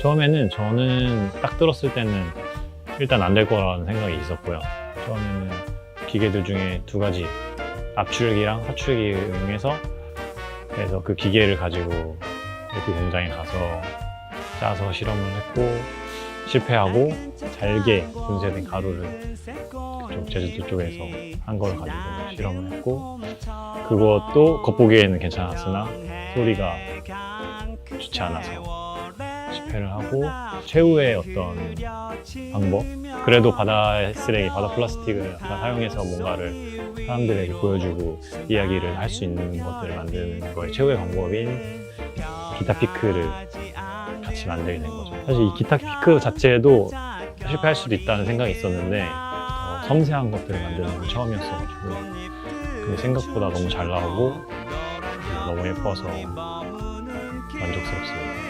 처음에는 저는 딱 들었을 때는 일단 안 될 거라는 생각이 있었고요. 처음에는 기계들 중에 두 가지 압출기랑 하출기 이용해서 그래서 그 기계를 가지고 그 공장에 가서 짜서 실험을 했고 실패하고 잘게 분쇄된 가루를 그쪽 제주도 쪽에서 한 걸 가지고 실험을 했고 그것도 겉보기에는 괜찮았으나 소리가 좋지 않아서 실패를 하고 최후의 어떤 방법 그래도 바다 쓰레기, 바다 플라스틱을 사용해서 뭔가를 사람들에게 보여주고 이야기를 할 수 있는 것들을 만드는 거의 최후의 방법인 기타 피크를 같이 만들게 된 거죠. 사실 이 기타 피크 자체도 실패할 수도 있다는 생각이 있었는데 더 섬세한 것들을 만드는 게 처음이었어가지고 근데 생각보다 너무 잘 나오고 너무 예뻐서 만족스럽습니다.